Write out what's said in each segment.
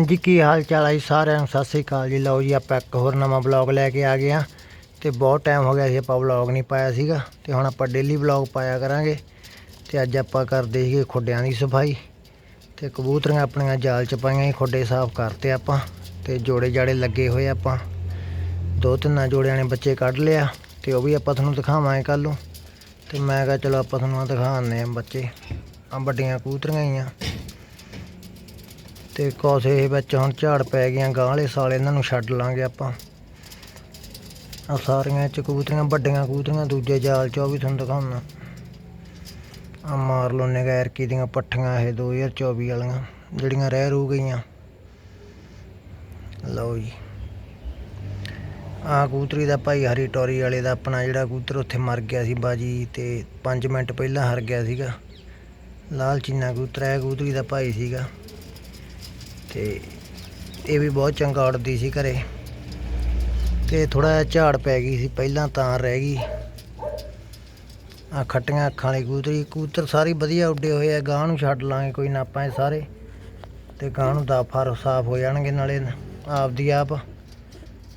ਹਾਂਜੀ, ਕੀ ਹਾਲ ਚਾਲ ਹੈ ਜੀ ਸਾਰਿਆਂ ਨੂੰ? ਸਤਿ ਸ੍ਰੀ ਅਕਾਲ ਜੀ। ਲਓ ਜੀ, ਆਪਾਂ ਇੱਕ ਹੋਰ ਨਵਾਂ ਬਲੌਗ ਲੈ ਕੇ ਆ ਗਏ ਆ ਤੇ ਬਹੁਤ ਟਾਈਮ ਹੋ ਗਿਆ ਸੀ ਆਪਾਂ ਬਲੌਗ ਨਹੀਂ ਪਾਇਆ ਸੀਗਾ ਤੇ ਹੁਣ ਆਪਾਂ ਡੇਲੀ ਬਲੌਗ ਪਾਇਆ ਕਰਾਂਗੇ ਤੇ ਅੱਜ ਆਪਾਂ ਕਰਦੇ ਸੀਗੇ ਖੁੱਡਿਆਂ ਦੀ ਸਫ਼ਾਈ ਤੇ ਕਬੂਤਰੀਆਂ ਆਪਣੀਆਂ ਜਾਲ ਚ ਪਾਈਆਂ ਸੀ, ਖੁੱਡੇ ਸਾਫ਼ ਕਰਤੇ ਆਪਾਂ ਤੇ ਜੋੜੇ ਜਾੜੇ ਲੱਗੇ ਹੋਏ ਆਪਾਂ। ਦੋ ਤਿੰਨਾਂ ਜੋੜਿਆਂ ਨੇ ਬੱਚੇ ਕੱਢ ਲਿਆ ਤੇ ਉਹ ਵੀ ਆਪਾਂ ਤੁਹਾਨੂੰ ਦਿਖਾਵਾਂਗੇ ਕੱਲ ਨੂੰ। ਤੇ ਮੈਂ ਕਿਹਾ ਚਲੋ ਆਪਾਂ ਤੁਹਾਨੂੰ ਆਹ ਦਿਖਾਉਂਦੇ ਆ ਬੱਚੇ। ਆ ਵੱਡੀਆਂ ਕਬੂਤਰੀਆਂ ਹੀ ਆ ਤੇ ਕੋਸੇ ਵਿੱਚ ਹੁਣ ਝਾੜ ਪੈ ਗਈਆਂ ਗਾਂ ਵਾਲੇ ਸਾਲ ਇਹਨਾਂ ਨੂੰ ਛੱਡ ਲਾਂਗੇ ਆਪਾਂ। ਆ ਸਾਰੀਆਂ ਚ ਕਬੂਤਰੀਆਂ, ਵੱਡੀਆਂ ਕਬੂਤਰੀਆਂ, ਦੂਜੇ ਜਾਲ ਚ, ਉਹ ਵੀ ਤੁਹਾਨੂੰ ਦਿਖਾਉਣਾ। ਆ ਮਾਰ ਲੋ ਨਗੈਰਕੀ ਦੀਆਂ ਪੱਠੀਆਂ ਇਹ 2024 ਵਾਲੀਆਂ, ਜਿਹੜੀਆਂ ਰਹਿ ਰੂ ਗਈਆਂ। ਲਓ ਜੀ। ਆ ਕਬੂਤਰੀ ਦਾ ਭਾਈ ਹਰੀ ਟੋਰੀ ਵਾਲੇ ਦਾ ਆਪਣਾ ਜਿਹੜਾ ਕਬੂਤਰ ਉੱਥੇ ਮਰ ਗਿਆ ਸੀ ਬਾਜੀ ਤੇ 5 ਮਿੰਟ ਪਹਿਲਾਂ ਹਰ ਗਿਆ ਸੀਗਾ। ਲਾਲ ਚੀਨਾ ਕਬੂਤਰ ਹੈ ਕਬੂਤਰੀ ਦਾ ਭਾਈ ਸੀਗਾ। ਤੇ ਇਹ ਵੀ ਬਹੁਤ ਚੰਗਾ ਉੜਦੀ ਸੀ ਘਰੇ। ਤੇ ਥੋੜਾ ਜਿਹਾ ਝਾੜ ਪੈ ਗਈ ਸੀ, ਪਹਿਲਾਂ ਤਾਂ ਰਹਿ ਗਈ। ਆ ਖੱਟੀਆਂ ਅੱਖਾਂ ਵਾਲੀ ਕੂਤਰੀ ਕੂਤਰ ਸਾਰੀ ਵਧੀਆ ਉੱਡੇ ਹੋਏ ਆ ਗਾਂ ਨੂੰ ਛੱਡ ਲਾਂਗੇ, ਕੋਈ ਨਾ ਆਪਾਂ ਇਹ ਸਾਰੇ। ਤੇ ਗਾਂ ਨੂੰ ਦਾ ਫਰ ਸਾਫ਼ ਹੋ ਜਾਣਗੇ ਨਾਲੇ ਆਪਦੀ ਆਪ।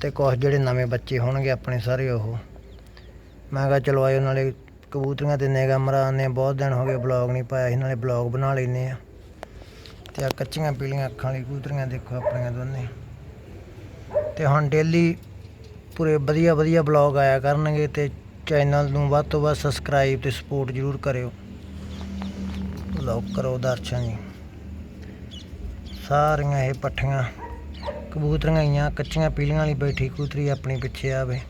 ਤੇ ਕੁਛ ਜਿਹੜੇ ਨਵੇਂ ਬੱਚੇ ਹੋਣਗੇ, ਆਪਣੇ ਸਾਰੇ ਉਹ। ਮੈਂ ਕਿਹਾ ਚਲੋ ਆਇਓ, ਨਾਲੇ ਕਬੂਤਰੀਆਂ ਤੇ ਨਿਗਾਹ ਮਰਾਨੇ ਬਹੁਤ ਦਿਨ ਹੋ ਗਏ ਬਲੌਗ ਨਹੀਂ ਪਾਇਆ ਸੀ, ਨਾਲੇ ਬਲੌਗ ਬਣਾ ਲੈਨੇ ਆ ਤੇ ਆ ਕੱਚੀਆਂ ਪੀਲੀਆਂ ਅੱਖਾਂ ਵਾਲੀ ਕਬੂਤਰੀਆਂ ਦੇਖੋ ਆਪਣੀਆਂ ਦੋਨੇ। ਤੇ ਹੁਣ ਡੇਲੀ ਪੂਰੇ ਵਧੀਆ ਵਧੀਆ ਬਲੌਗ ਆਇਆ ਕਰਨਗੇ ਤੇ ਚੈਨਲ ਨੂੰ ਵੱਧ ਤੋਂ ਵੱਧ ਸਬਸਕ੍ਰਾਈਬ ਤੇ ਸਪੋਰਟ ਜ਼ਰੂਰ ਕਰਿਓ। ਲਓ ਕਰੋ ਦਰਸ਼ਨ ਜੀ। ਸਾਰੀਆਂ ਇਹ ਪੱਠੀਆਂ, ਕਬੂਤਰੀਆਂ ਆਈਆਂ, ਕੱਚੀਆਂ ਪੀਲੀਆਂ ਵਾਲੀ ਬੈਠੀ ਕਬੂਤਰੀ ਆਪਣੀ ਪਿੱਛੇ ਆਵੇ।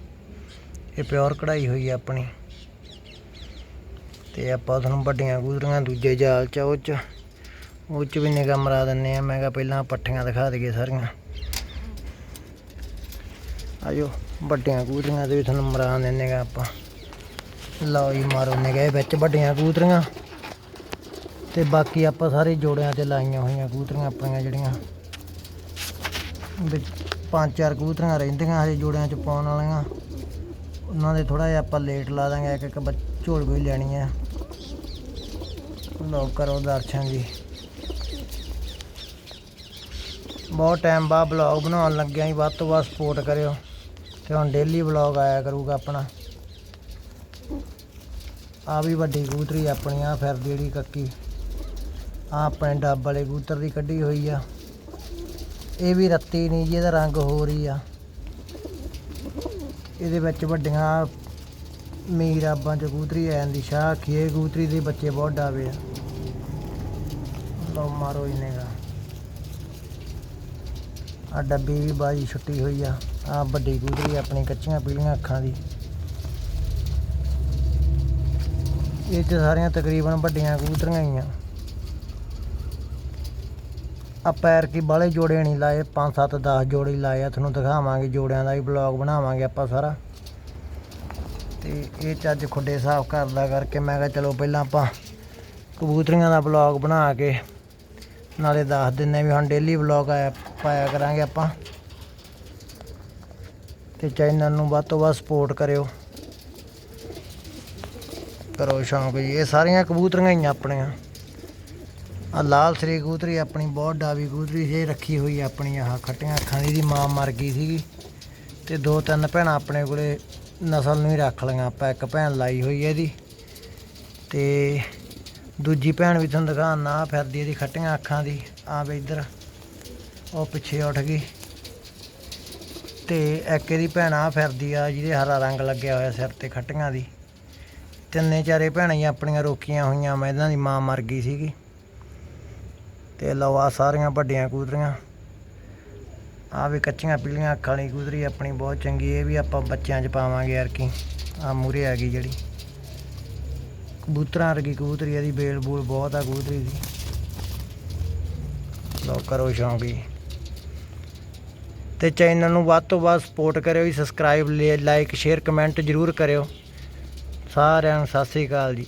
ਇਹ ਪਿਓਰ ਕਢਾਈ ਹੋਈ ਆ ਆਪਣੀ। ਤੇ ਆਪਾਂ ਤੁਹਾਨੂੰ ਵੱਡੀਆਂ ਕੂਤਰੀਆਂ ਦੂਜੇ ਜਾਲ ਚ ਉਹ ਚ। ਉਹ ਚ ਵੀ ਨਿਗਾਹ ਮਰਾ ਦਿੰਨੇ ਆ। ਮੈਂ ਕਿਹਾ ਪਹਿਲਾਂ ਪੱਠੀਆਂ ਦਿਖਾ ਦਈਏ ਸਾਰੀਆਂ। ਆਜੋ ਵੱਡੀਆਂ ਕੂਤਰੀਆਂ ਦੇ ਵੀ ਤੁਹਾਨੂੰ ਮਰਾ ਦਿੰਨੇ ਆ ਆਪਾਂ। ਲਓ ਜੀ, ਮਾਰੋ ਨਿਗਾਹ ਵਿੱਚ ਵੱਡੀਆਂ ਕੂਤਰੀਆਂ। ਤੇ ਬਾਕੀ ਆਪਾਂ ਸਾਰੇ ਜੋੜਿਆਂ ਤੇ ਲਾਈਆਂ ਹੋਈਆਂ ਕੂਤਰੀਆਂ ਆਪਣੀਆਂ ਜਿਹੜੀਆਂ। ਵਿੱਚ ਪੰਜ ਚਾਰ ਕਬੂਤਰੀਆਂ ਰਹਿੰਦੀਆਂ ਹਜੇ ਜੋੜਿਆਂ ਚ ਪਾਉਣ ਵਾਲੀਆਂ। ਉਹਨਾਂ ਦੇ ਥੋੜਾ ਜਿਹਾ ਆਪਾਂ ਲੇਟ ਲਾ ਦਾਂਗੇ ਇੱਕ ਇੱਕ ਬੱਚ- ਝੋਲ ਕੋਈ ਲੈਣੀ ਆ। ਲਓ ਕਰੋ ਦਰਸ਼ਨ ਜੀ। ਬਹੁਤ ਟਾਈਮ ਬਾਅਦ ਬਲੌਗ ਬਣਾਉਣ ਲੱਗਿਆ ਜੀ, ਵੱਧ ਤੋਂ ਵੱਧ ਸਪੋਰਟ ਕਰਿਓ ਤੇ ਹੁਣ ਡੇਲੀ ਬਲੌਗ ਆਇਆ ਕਰੂਗਾ ਆਪਣਾ। ਆ ਵੀ ਵੱਡੀ ਕਬੂਤਰੀ ਆਪਣੀ ਆ ਫਿਰਦੀ ਜਿਹੜੀ ਕੱਕੀ। ਆ ਆਪਣੇ ਡੱਬ ਵਾਲੇ ਕਬੂਤਰ ਦੀ ਕੱਢੀ ਹੋਈ ਆ। ਇਹ ਵੀ ਰੱਤੀ ਨਹੀਂ ਜੀ, ਇਹਦਾ ਰੰਗ ਹੋ ਰਹੀ ਆ। ਇਹਦੇ ਵਿੱਚ ਵੱਡੀਆਂ ਮੀਰਾਬਾਂ ਚ ਕਬੂਤਰੀ ਆ ਜਾਂਦੀ, ਸ਼ਾਹ ਖੀਏ ਕਬੂਤਰੀ ਦੇ ਬੱਚੇ ਬਹੁਤ ਡਾਵੇ ਆ। ਲਓ ਮਾਰੋ ਇਹਨੇਗਾ ਆ ਡੱਬੀ ਵੀ ਬਾਜੀ ਛੁੱਟੀ ਹੋਈ ਆ। ਆ ਵੱਡੀ ਕਬੂਤਰੀ ਆਪਣੀ ਕੱਚੀਆਂ ਪੀਲੀਆਂ ਅੱਖਾਂ ਦੀ। ਇਹ ਚ ਸਾਰੀਆਂ ਤਕਰੀਬਨ ਵੱਡੀਆਂ ਕਬੂਤਰੀਆਂ ਹੀ ਆ। ਆ ਪੈਰ ਕੀ ਬਾਲੇ ਜੋੜੇ ਨਹੀਂ ਲਾਏ 5 7 10 ਜੋੜੇ ਲਾਏ ਆ। ਤੁਹਾਨੂੰ ਦਿਖਾਵਾਂਗੇ, ਜੋੜਿਆਂ ਦਾ ਵੀ ਬਲੌਗ ਬਣਾਵਾਂਗੇ ਆਪਾਂ ਸਾਰਾ। ਤੇ ਇਹ ਚ ਅੱਜ ਖੁੱਡੇ ਸਾਫ਼ ਕਰਦਾ ਕਰਕੇ ਮੈਂ ਕਿਹਾ ਚਲੋ ਪਹਿਲਾਂ ਆਪਾਂ ਕਬੂਤਰੀਆਂ ਦਾ ਬਲੌਗ ਬਣਾ ਕੇ ਨਾਲੇ ਦੱਸ ਦਿੰਨੇ ਵੀ ਹੁਣ ਡੇਲੀ ਵਲੌਗ ਆਇਆ ਪਾਇਆ ਕਰਾਂਗੇ ਆਪਾਂ। ਤੇ ਚੈਨਲ ਨੂੰ ਵੱਧ ਤੋਂ ਵੱਧ ਸਪੋਰਟ ਕਰਿਓ। ਕਰੋ ਸ਼ੌਂਕ ਜੀ, ਇਹ ਸਾਰੀਆਂ ਕਬੂਤਰੀਆਂ ਹੀ ਆਪਣੀਆਂ। ਆ ਲਾਲ ਸਰੀ ਕਬੂਤਰੀ ਆਪਣੀ ਬਹੁਤ ਡਾਵੀ ਕਬੂਤਰੀ ਜੇ ਰੱਖੀ ਹੋਈ ਆ ਆਪਣੀ, ਆਹ ਖੱਟੀਆਂ ਅੱਖਾਂ ਦੀ ਦੀ ਮਾਂ ਮਰ ਗਈ ਸੀਗੀ। ਤੇ ਦੋ ਤਿੰਨ ਭੈਣਾਂ ਆਪਣੇ ਕੋਲੇ ਨਸਲ ਨੂੰ ਹੀ ਰੱਖ ਲਈਆਂ, ਆਪਾਂ ਇੱਕ ਭੈਣ ਲਾਈ ਹੋਈ ਹੈ ਇਹਦੀ। ਤੇ ਦੂਜੀ ਭੈਣ ਵੀ ਤੁਹਾਨੂੰ ਦਿਖਾਉਣਾ ਆ ਫਿਰਦੀ ਇਹਦੀ ਖੱਟੀਆਂ ਅੱਖਾਂ ਦੀ ਆ ਵੇ ਇੱਧਰ, ਉਹ ਪਿੱਛੇ ਉੱਠ ਗਈ। ਤੇ ਇੱਕ ਇਹਦੀ ਭੈਣ ਆ ਫਿਰਦੀ ਆ, ਜਿਹਦੇ ਹਰਾ ਰੰਗ ਲੱਗਿਆ ਹੋਇਆ ਸਿਰ ਤੇ ਖੱਟੀਆਂ ਦੀ। ਤਿੰਨੇ ਚਾਰੇ ਭੈਣਾਂ ਹੀ ਆਪਣੀਆਂ ਰੋਕੀਆਂ ਹੋਈਆਂ ਮੈਂ ਇਹਨਾਂ ਦੀ ਮਾਂ ਮਰ ਗਈ ਸੀਗੀ। ਤੇ ਲਓ ਆਹ ਸਾਰੀਆਂ ਵੱਡੀਆਂ ਕੂਦਰੀਆਂ ਆ ਵੀ ਕੱਚੀਆਂ ਪੀਲੀਆਂ ਅੱਖਾਂ ਵਾਲੀ ਕੂਦਰੀ ਆਪਣੀ ਬਹੁਤ ਚੰਗੀ, ਇਹ ਵੀ ਆਪਾਂ ਬੱਚਿਆਂ 'ਚ ਪਾਵਾਂਗੇ ਯਾਰ ਕੀ। ਆ ਮੂਰੇ ਆ ਗਈ ਜਿਹੜੀ। ਕਬੂਤਰਾਂ ਵਰਗੀ ਕਬੂਤਰੀ ਇਹਦੀ ਬੇਲ ਬੂਲ ਬਹੁਤ ਆ ਕਬੂਤਰੀ ਦੀ। ਲਓ, ਕਰੋ ਸ਼ੌਂਕ ਜੀ। ਤੇ ਚੈਨਲ ਨੂੰ ਵੱਧ ਤੋਂ ਵੱਧ ਸਪੋਰਟ ਕਰਿਓ ਜੀ ਸਬਸਕ੍ਰਾਈਬ ਲਾਈਕ ਸ਼ੇਅਰ ਕਮੈਂਟ ਜ਼ਰੂਰ ਕਰਿਓ। ਸਾਰਿਆਂ ਨੂੰ ਸਤਿ ਸ੍ਰੀ ਅਕਾਲ ਜੀ।